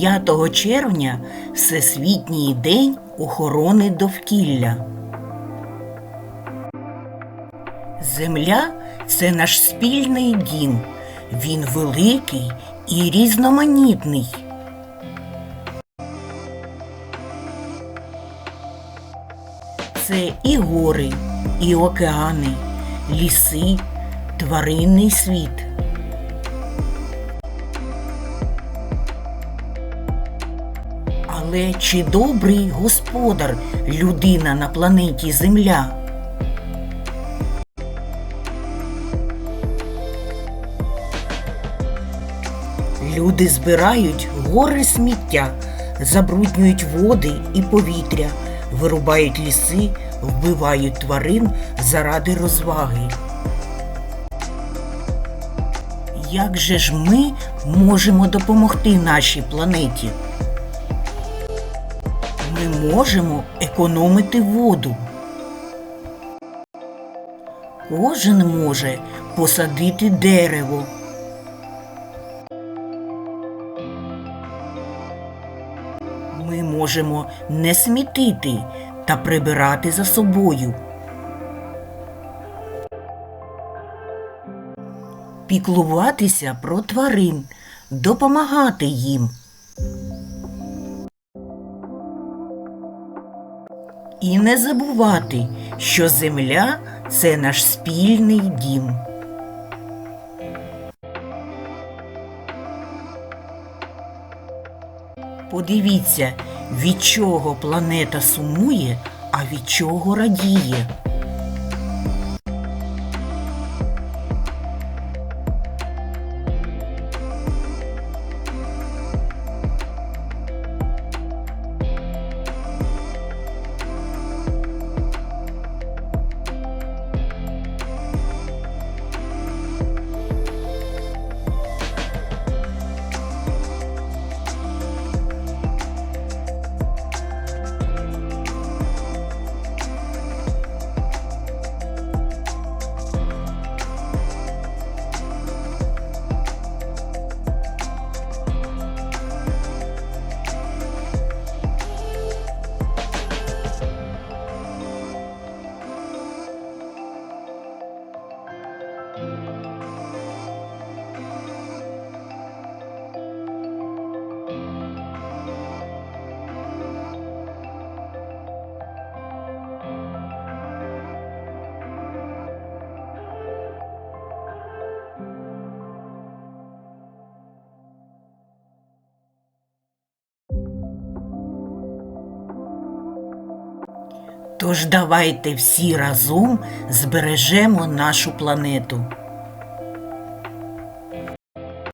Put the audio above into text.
5 червня Всесвітній день охорони довкілля. Земля це наш спільний дім. Він великий і різноманітний. Це і гори, і океани, ліси, тваринний світ. Але чи добрий господар людина на планеті Земля? Люди збирають гори сміття, забруднюють води і повітря, вирубають ліси, вбивають тварин заради розваги. Як же ж ми можемо допомогти нашій планеті? Ми можемо економити воду. Кожен може посадити дерево. Ми можемо не смітити та прибирати за собою. Піклуватися про тварин, допомагати їм. І не забувати, що земля це наш спільний дім. Подивіться, від чого планета сумує, а від чого радіє. Тож давайте всі разом збережемо нашу планету.